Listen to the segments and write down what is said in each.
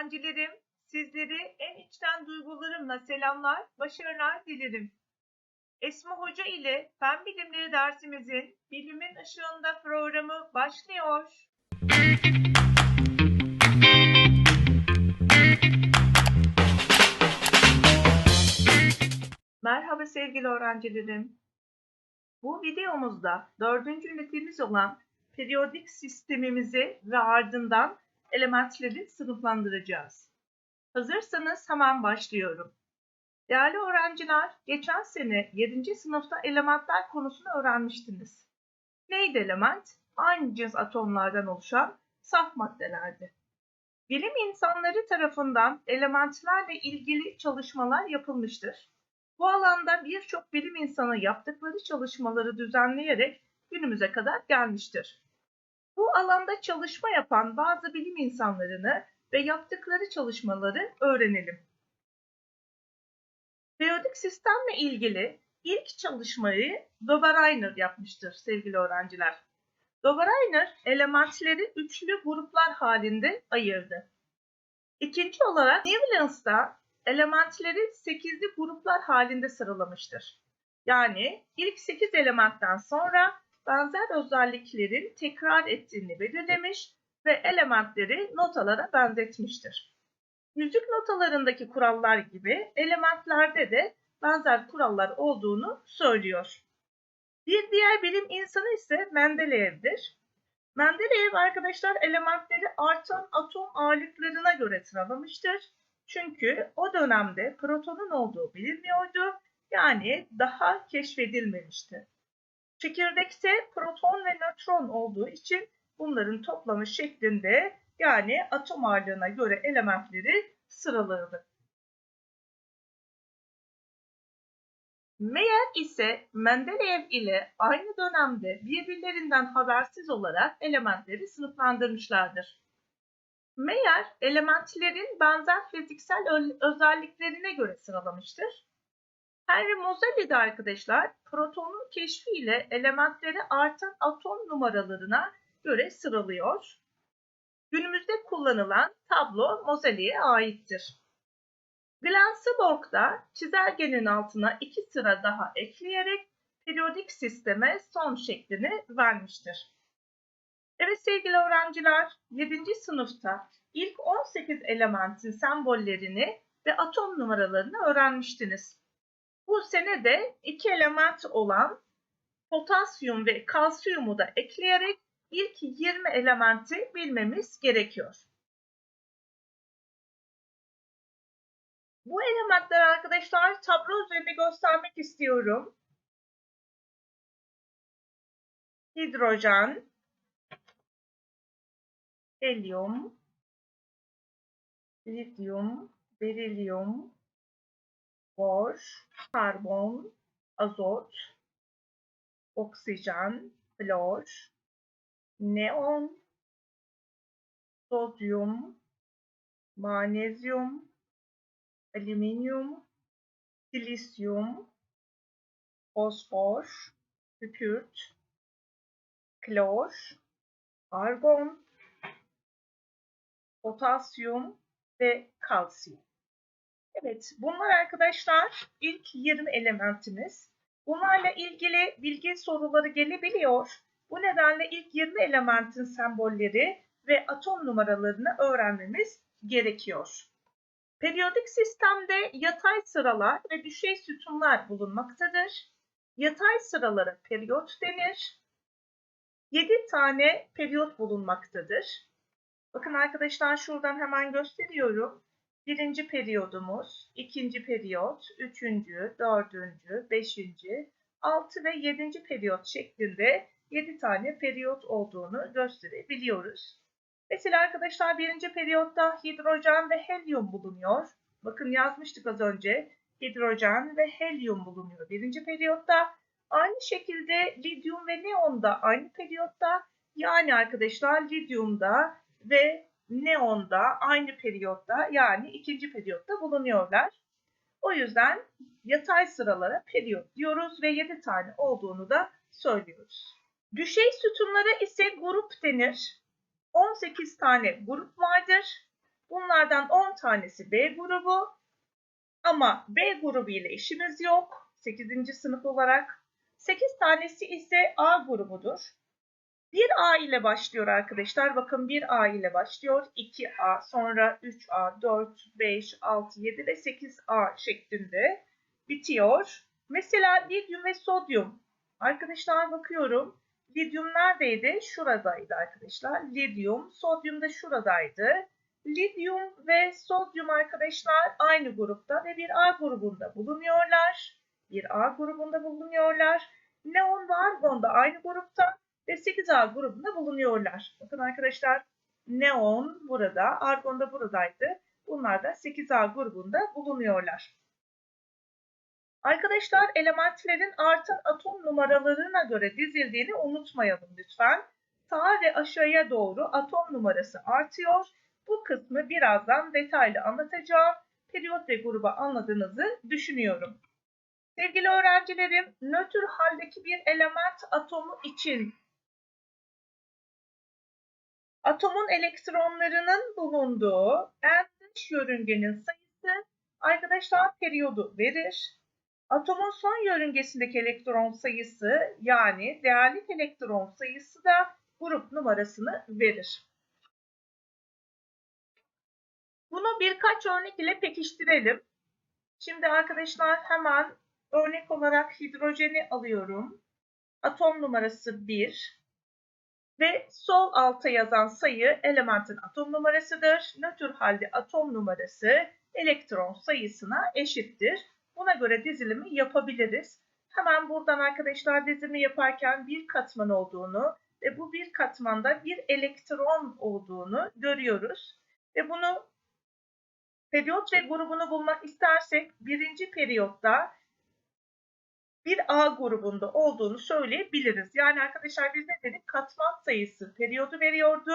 öğrencilerim. Sizleri en içten duygularımla selamlar, başarılar dilerim. Esma Hoca ile Fen Bilimleri dersimizin Bilimin Işığında programı başlıyor. Merhaba sevgili öğrencilerim. Bu videomuzda dördüncü ünitemiz olan periyodik sistemimizi ve ardından elementleri sınıflandıracağız. Hazırsanız hemen başlıyorum. Değerli öğrenciler, geçen sene 7. sınıfta elementler konusunu öğrenmiştiniz. Neydi element? Aynı cins atomlardan oluşan saf maddelerdi. Bilim insanları tarafından elementlerle ilgili çalışmalar yapılmıştır. Bu alanda birçok bilim insanı yaptıkları çalışmaları düzenleyerek günümüze kadar gelmiştir. Bu alanda çalışma yapan bazı bilim insanlarını ve yaptıkları çalışmaları öğrenelim. Periyodik sistemle ilgili ilk çalışmayı Dobereiner yapmıştır sevgili öğrenciler. Dobereiner elementleri üçlü gruplar halinde ayırdı. İkinci olarak Newlands elementleri sekizli gruplar halinde sıralamıştır. Yani ilk sekiz elementten sonra benzer özelliklerin tekrar ettiğini belirlemiş ve elementleri notalara benzetmiştir. Müzik notalarındaki kurallar gibi elementlerde de benzer kurallar olduğunu söylüyor. Bir diğer bilim insanı ise Mendeleyev'dir. Mendeleyev arkadaşlar elementleri artan atom ağırlıklarına göre sıralamıştır. Çünkü o dönemde protonun olduğu bilinmiyordu. Yani daha keşfedilmemişti. Çekirdekte proton ve nötron olduğu için bunların toplamı şeklinde yani atom ağırlığına göre elementleri sıralardı. Meyer ise Mendeleev ile aynı dönemde birbirlerinden habersiz olarak elementleri sınıflandırmışlardır. Meyer elementlerin benzer fiziksel özelliklerine göre sıralamıştır. Henry Moseley de arkadaşlar protonun keşfiyle elementleri artan atom numaralarına göre sıralıyor. Günümüzde kullanılan tablo Moseley'e aittir. Glenn Seaborg da çizelgenin altına iki sıra daha ekleyerek periyodik sisteme son şeklini vermiştir. Evet sevgili öğrenciler, 7. sınıfta ilk 18 elementin sembollerini ve atom numaralarını öğrenmiştiniz. Bu sene de iki element olan potasyum ve kalsiyumu da ekleyerek ilk 20 elementi bilmemiz gerekiyor. Bu elementler arkadaşlar tablo üzerinde göstermek istiyorum. Hidrojen, helyum, lityum, berilyum, bor, karbon, azot, oksijen, flor, neon, sodyum, manezyum, alüminyum, silisyum, fosfor, kükürt, klor, argon, potasyum ve kalsiyum. Evet, bunlar arkadaşlar ilk 20 elementimiz. Bunlarla ilgili bilgi soruları gelebiliyor. Bu nedenle ilk 20 elementin sembolleri ve atom numaralarını öğrenmemiz gerekiyor. Periyodik sistemde yatay sıralar ve düşey sütunlar bulunmaktadır. Yatay sıralara periyot denir. 7 tane periyot bulunmaktadır. Bakın arkadaşlar şuradan hemen gösteriyorum. Birinci periyodumuz, ikinci periyot, üçüncü, dördüncü, beşinci, altı ve yedinci periyot şeklinde 7 tane periyot olduğunu gösterebiliyoruz. Mesela arkadaşlar birinci periyotta hidrojen ve helyum bulunuyor. Bakın yazmıştık az önce. Hidrojen ve helyum bulunuyor birinci periyotta. Aynı şekilde lityum ve neon da aynı periyotta. Yani arkadaşlar lityumda ve neonda aynı periyotta yani ikinci periyotta bulunuyorlar. O yüzden yatay sıralara periyot diyoruz ve 7 tane olduğunu da söylüyoruz. Düşey sütunlara ise grup denir. 18 tane grup vardır. Bunlar Bunlardan 10 tanesi B grubu ama B grubu ile işimiz yok 8. sınıf olarak. 8 tanesi ise A grubudur. 1A ile başlıyor arkadaşlar. Bakın 1A ile başlıyor. 2A, sonra 3A, 4, 5, 6, 7 ve 8A şeklinde bitiyor. Mesela lityum ve sodyum. Arkadaşlar bakıyorum. Lityum neredeydi? Şuradaydı arkadaşlar. Lityum, sodyum da şuradaydı. Lityum ve sodyum arkadaşlar aynı grupta ve bir A grubunda bulunuyorlar. Bir A grubunda bulunuyorlar. Neon ve argon da aynı grupta ve 8A grubunda bulunuyorlar. Bakın arkadaşlar neon burada, argon da buradaydı. Bunlar da 8A grubunda bulunuyorlar. Arkadaşlar elementlerin artan atom numaralarına göre dizildiğini unutmayalım lütfen. Sağa ve aşağıya doğru atom numarası artıyor. Bu kısmı birazdan detaylı anlatacağım. Periyot ve gruba anladığınızı düşünüyorum. Sevgili öğrencilerim, nötr haldeki bir element atomu için atomun elektronlarının bulunduğu en dış yörüngenin sayısı arkadaşlar periyodu verir. Atomun son yörüngesindeki elektron sayısı yani değerli elektron sayısı da grup numarasını verir. Bunu birkaç örnek ile pekiştirelim. Şimdi arkadaşlar hemen örnek olarak hidrojeni alıyorum. Atom numarası 1 ve sol alta yazan sayı elementin atom numarasıdır. Nötr halde atom numarası elektron sayısına eşittir. Buna göre dizilimi yapabiliriz. Hemen buradan arkadaşlar dizilimi yaparken bir katman olduğunu ve bu bir katmanda bir elektron olduğunu görüyoruz. Ve bunu periyot ve grubunu bulmak istersek birinci periyotta bir A grubunda olduğunu söyleyebiliriz. Yani arkadaşlar biz ne dedik? Katman sayısı periyodu veriyordu.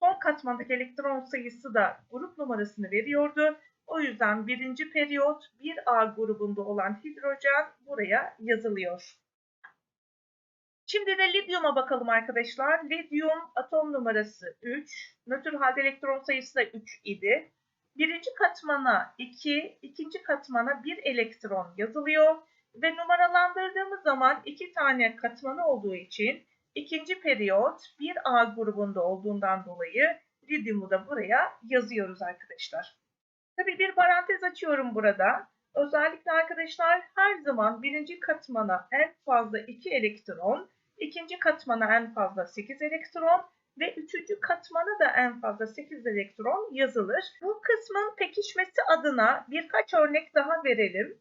Son katmandaki elektron sayısı da grup numarasını veriyordu. O yüzden birinci periyot 1A grubunda olan hidrojen buraya yazılıyor. Şimdi de lityuma bakalım arkadaşlar. Lityum atom numarası 3. Nötr halde elektron sayısı da 3 idi. Birinci katmana 2, ikinci katmana 1 elektron yazılıyor. Ve numaralandırdığımız zaman iki tane katmanı olduğu için ikinci periyot 1A grubunda olduğundan dolayı lityumu da buraya yazıyoruz arkadaşlar. Tabii bir parantez açıyorum burada. Özellikle arkadaşlar her zaman birinci katmana en fazla 2 elektron, ikinci katmana en fazla 8 elektron ve üçüncü katmana da en fazla 8 elektron yazılır. Bu kısmın pekişmesi adına birkaç örnek daha verelim.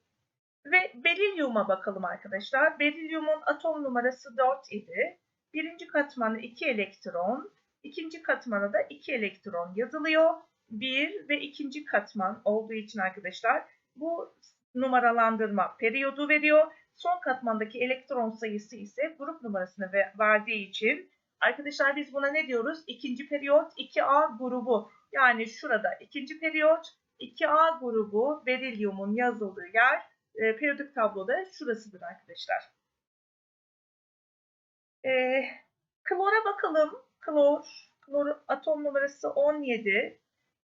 Ve berilyuma bakalım arkadaşlar. Berilyumun atom numarası 4 idi. Birinci katmanı 2 elektron, ikinci katmana da 2 elektron yazılıyor. 1 ve ikinci katman olduğu için arkadaşlar bu numaralandırma periyodu veriyor. Son katmandaki elektron sayısı ise grup numarasını verdiği için arkadaşlar biz buna ne diyoruz? İkinci periyot 2A grubu. Yani şurada ikinci periyot 2A grubu berilyumun yazıldığı yer e, periyodik tabloda şurasıdır arkadaşlar. E, klora bakalım. Klor, klor atom numarası 17.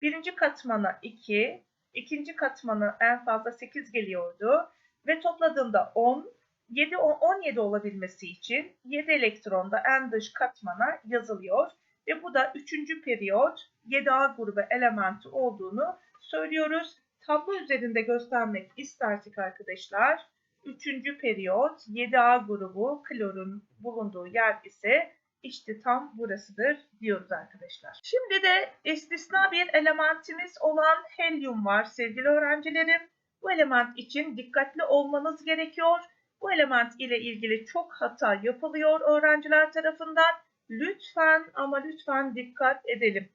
Birinci katmana 2, ikinci katmana en fazla 8 geliyordu ve topladığımda 10, 7 17 olabilmesi için 7 elektron da en dış katmana yazılıyor ve bu da 3. periyot 7A grubu elementi olduğunu söylüyoruz. Tablo üzerinde göstermek istersek arkadaşlar 3. periyot 7A grubu klorun bulunduğu yer ise işte tam burasıdır diyoruz arkadaşlar. Şimdi de istisna bir elementimiz olan helyum var sevgili öğrencilerim. Bu element için dikkatli olmanız gerekiyor. Bu element ile ilgili çok hata yapılıyor öğrenciler tarafından. Lütfen ama lütfen dikkat edelim.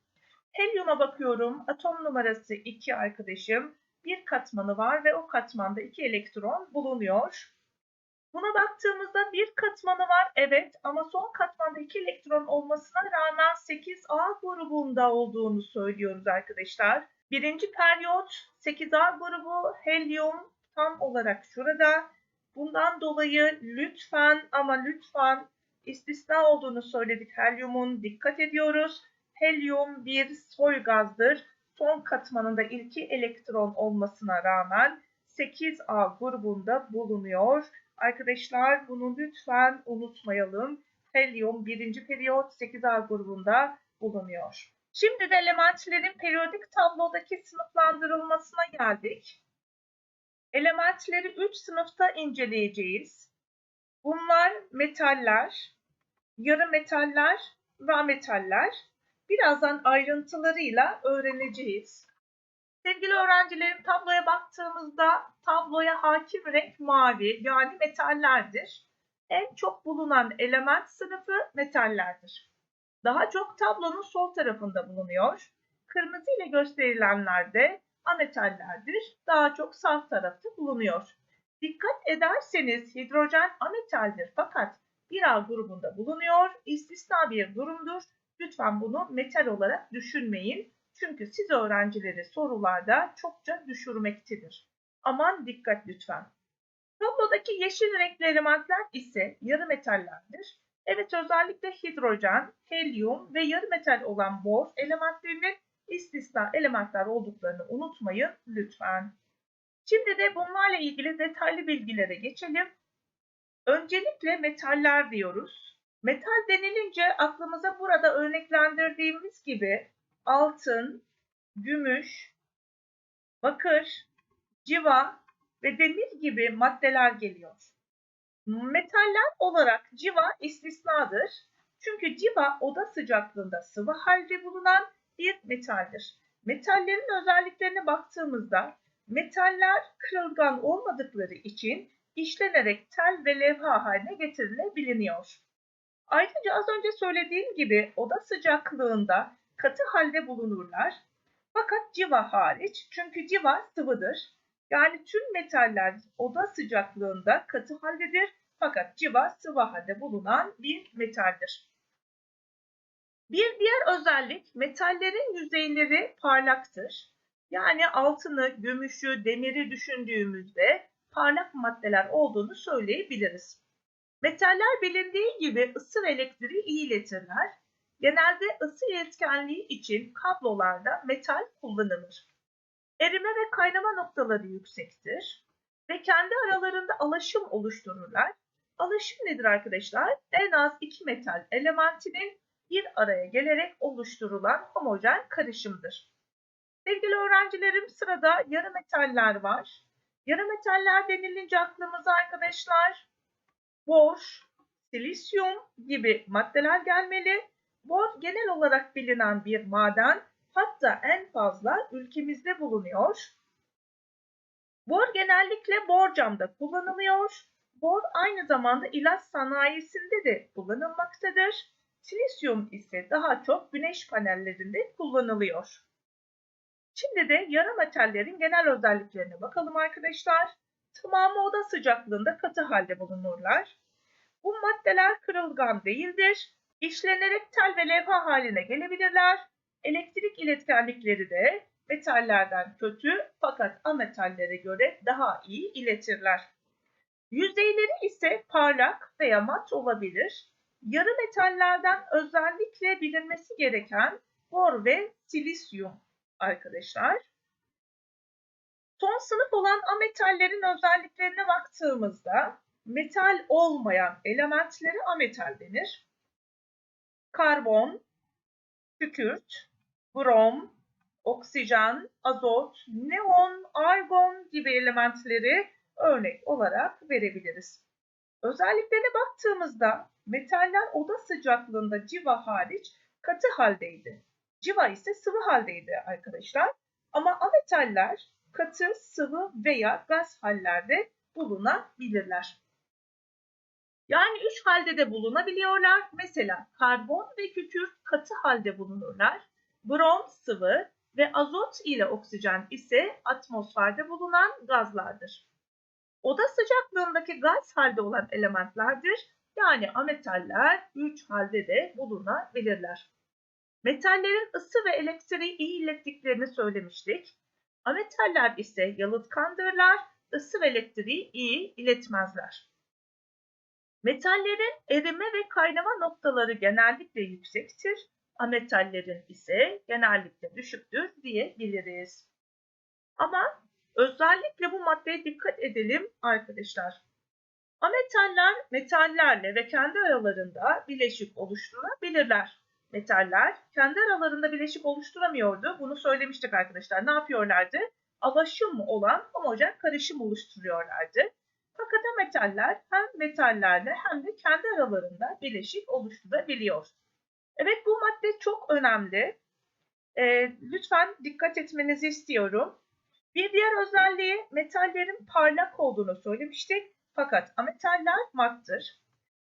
Helyuma bakıyorum. Atom numarası 2 arkadaşım. Bir katmanı var ve o katmanda 2 elektron bulunuyor. Buna baktığımızda bir katmanı var evet ama son katmanda 2 elektron olmasına rağmen 8A grubunda olduğunu söylüyoruz arkadaşlar. Birinci periyot 8A grubu helyum tam olarak şurada. Bundan dolayı lütfen ama lütfen istisna olduğunu söyledik helyumun. Dikkat ediyoruz. Helyum bir soy gazdır. Son katmanında ilki elektron olmasına rağmen 8A grubunda bulunuyor. Arkadaşlar bunu lütfen unutmayalım. Helyum birinci periyot 8A grubunda bulunuyor. Şimdi de elementlerin periyodik tablodaki sınıflandırılmasına geldik. Elementleri 3 sınıfta inceleyeceğiz. Bunlar metaller, yarı metaller ve ametaller. Birazdan ayrıntılarıyla öğreneceğiz. Sevgili öğrencilerim tabloya baktığımızda tabloya hakim renk mavi yani metallerdir. En çok bulunan element sınıfı metallerdir. Daha çok tablonun sol tarafında bulunuyor. Kırmızı ile gösterilenler de ametallerdir. Daha çok sağ tarafta bulunuyor. Dikkat ederseniz hidrojen ametaldir fakat bir A grubunda bulunuyor. İstisna bir durumdur. Lütfen bunu metal olarak düşünmeyin. Çünkü siz öğrencileri sorularda çokça düşürmektedir. Aman dikkat lütfen. Tablodaki yeşil renkli elementler ise yarı metallerdir. Evet özellikle hidrojen, helyum ve yarı metal olan bor elementlerinin istisna elementler olduklarını unutmayın lütfen. Şimdi de bunlarla ilgili detaylı bilgilere geçelim. Öncelikle metaller diyoruz. Metal denilince aklımıza burada örneklendirdiğimiz gibi altın, gümüş, bakır, civa ve demir gibi maddeler geliyor. Metaller olarak civa istisnadır. Çünkü civa oda sıcaklığında sıvı halde bulunan bir metaldir. Metallerin özelliklerine baktığımızda metaller kırılgan olmadıkları için işlenerek tel ve levha haline getirilebiliyor. Ayrıca az önce söylediğim gibi oda sıcaklığında katı halde bulunurlar. Fakat civa hariç çünkü civa sıvıdır. Yani tüm metaller oda sıcaklığında katı haldedir fakat civa sıvı halde bulunan bir metaldir. Bir diğer özellik metallerin yüzeyleri parlaktır. Yani altını, gümüşü, demiri düşündüğümüzde parlak maddeler olduğunu söyleyebiliriz. Metaller bilindiği gibi ısı ve elektriği iyi iletirler. Genelde ısı iletkenliği için kablolarda metal kullanılır. Erime ve kaynama noktaları yüksektir ve kendi aralarında alaşım oluştururlar. Alaşım nedir arkadaşlar? En az iki metal elementinin bir araya gelerek oluşturulan homojen karışımdır. Sevgili öğrencilerim sırada yarı metaller var. Yarı metaller denilince aklımıza arkadaşlar bor, silisyum gibi maddeler gelmeli. Bor genel olarak bilinen bir maden hatta en fazla ülkemizde bulunuyor. Bor genellikle borcamda kullanılıyor. Bor aynı zamanda ilaç sanayisinde de kullanılmaktadır. Silisyum ise daha çok güneş panellerinde kullanılıyor. Şimdi de yarı metallerin genel özelliklerine bakalım arkadaşlar. Tamamı oda sıcaklığında katı halde bulunurlar. Bu maddeler kırılgan değildir. İşlenerek tel ve levha haline gelebilirler. Elektrik iletkenlikleri de metallerden kötü fakat ametallere göre daha iyi iletirler. Yüzeyleri ise parlak veya mat olabilir. Yarı metallerden özellikle bilinmesi gereken bor ve silisyum arkadaşlar. Son sınıf olan ametallerin özelliklerine baktığımızda metal olmayan elementlere ametal denir. Karbon, kükürt, brom, oksijen, azot, neon, argon gibi elementleri örnek olarak verebiliriz. Özelliklerine baktığımızda metaller oda sıcaklığında civa hariç katı haldeydi. Civa ise sıvı haldeydi arkadaşlar. Ama ametaller katı, sıvı veya gaz hallerde bulunabilirler. Yani üç halde de bulunabiliyorlar. Mesela karbon ve kükürt katı halde bulunurlar. Brom sıvı ve azot ile oksijen ise atmosferde bulunan gazlardır. Oda sıcaklığındaki gaz halde olan elementlerdir. Yani ametaller üç halde de bulunabilirler. Metallerin ısı ve elektriği iyi ilettiklerini söylemiştik. Ametaller ise yalıtkandırlar, ısı ve elektriği iyi iletmezler. Metallerin erime ve kaynama noktaları genellikle yüksektir. ametallerin ise genellikle düşüktür diyebiliriz. Ama özellikle bu maddeye dikkat edelim arkadaşlar. Ametaller metallerle ve kendi aralarında bileşik oluşturabilirler. Metaller kendi aralarında bileşik oluşturamıyordu. Bunu söylemiştik arkadaşlar. Ne yapıyorlardı? Alaşım olan homojen karışım oluşturuyorlardı. Fakat metaller hem metallerle hem de kendi aralarında bileşik oluşturabiliyor. Evet bu madde çok önemli. E, lütfen dikkat etmenizi istiyorum. Bir diğer özelliği metallerin parlak olduğunu söylemiştik. Fakat ametaller mattır.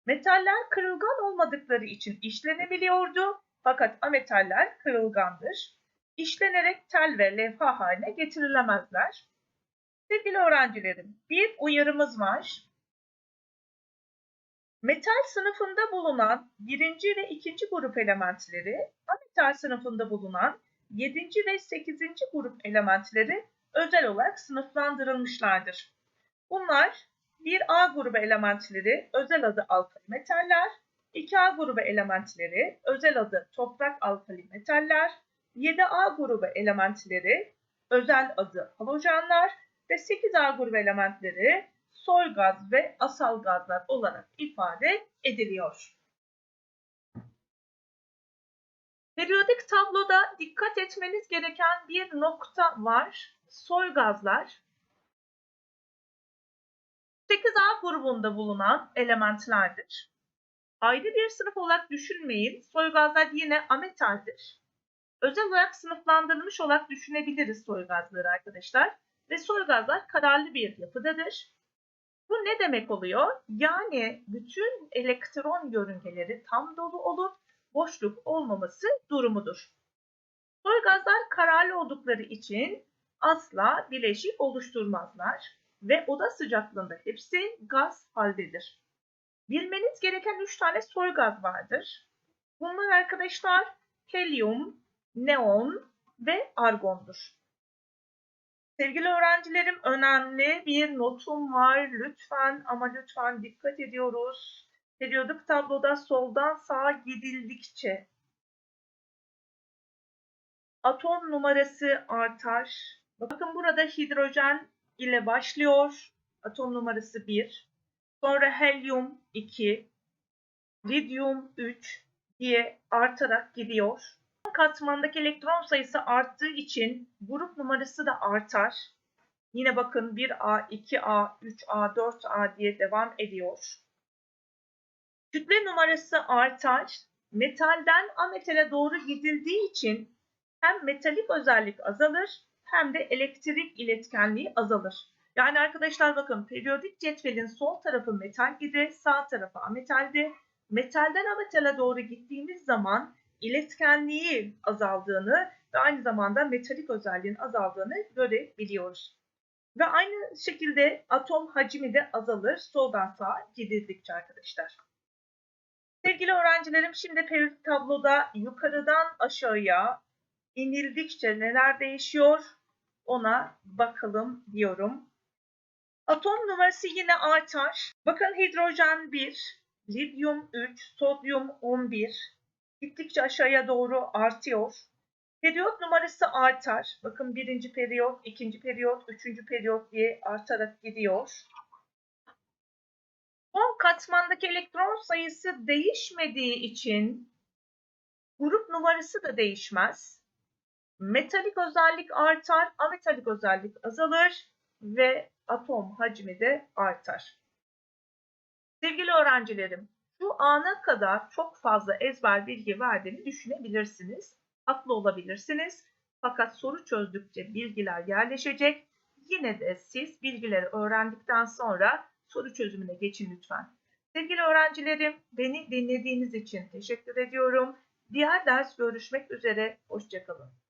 Metaller kırılgan olmadıkları için işlenebiliyordu. Fakat ametaller kırılgandır. İşlenerek tel ve levha haline getirilemezler. Sevgili öğrencilerim, bir uyarımız var. Metal sınıfında bulunan birinci ve ikinci grup elementleri, ametal sınıfında bulunan yedinci ve sekizinci grup elementleri özel olarak sınıflandırılmışlardır. Bunlar 1A grubu elementleri özel adı alkali metaller, 2A grubu elementleri özel adı toprak alkali metaller, 7A grubu elementleri özel adı halojenler ve 8A grubu elementleri soy gaz ve asal gazlar olarak ifade ediliyor. Periyodik tabloda dikkat etmeniz gereken bir nokta var. Soy gazlar 8A grubunda bulunan elementlerdir. Ayrı bir sınıf olarak düşünmeyin. Soy gazlar yine ametaldir. Özel olarak sınıflandırılmış olarak düşünebiliriz soy gazları arkadaşlar. Ve soy gazlar kararlı bir yapıdadır. Bu ne demek oluyor? Yani bütün elektron yörüngeleri tam dolu olup boşluk olmaması durumudur. Soy gazlar kararlı oldukları için asla bileşik oluşturmazlar ve oda sıcaklığında hepsi gaz haldedir. Bilmeniz gereken 3 tane soy gaz vardır. Bunlar arkadaşlar helyum, neon ve argondur. Sevgili öğrencilerim önemli bir notum var. Lütfen ama lütfen dikkat ediyoruz. Periyodik tabloda soldan sağa gidildikçe atom numarası artar. Bakın burada hidrojen ile başlıyor. Atom numarası 1. Sonra helyum 2, lityum 3 diye artarak gidiyor. Katmandaki elektron sayısı arttığı için grup numarası da artar. Yine bakın 1A, 2A, 3A, 4A diye devam ediyor. Kütle numarası artar. Metalden ametale doğru gidildiği için hem metalik özellik azalır hem de elektrik iletkenliği azalır. Yani arkadaşlar bakın periyodik cetvelin sol tarafı metal idi, sağ tarafı ametaldi. Metalden ametale doğru gittiğimiz zaman iletkenliği azaldığını ve aynı zamanda metalik özelliğin azaldığını görebiliyoruz. Ve aynı şekilde atom hacmi de azalır soldan sağa gidildikçe arkadaşlar. Sevgili öğrencilerim şimdi periyodik tabloda yukarıdan aşağıya inildikçe neler değişiyor ona bakalım diyorum. Atom numarası yine artar. Bakın hidrojen 1, lityum 3, sodyum 11. Gittikçe aşağıya doğru artıyor. Periyot numarası artar. Bakın birinci periyot, ikinci periyot, üçüncü periyot diye artarak gidiyor. Son katmandaki elektron sayısı değişmediği için grup numarası da değişmez. Metalik özellik artar, ametalik özellik azalır ve atom hacmi de artar. Sevgili öğrencilerim, şu ana kadar çok fazla ezber bilgi verdiğini düşünebilirsiniz. Haklı olabilirsiniz. Fakat soru çözdükçe bilgiler yerleşecek. Yine de siz bilgileri öğrendikten sonra soru çözümüne geçin lütfen. Sevgili öğrencilerim, beni dinlediğiniz için teşekkür ediyorum. Diğer ders görüşmek üzere. Hoşçakalın.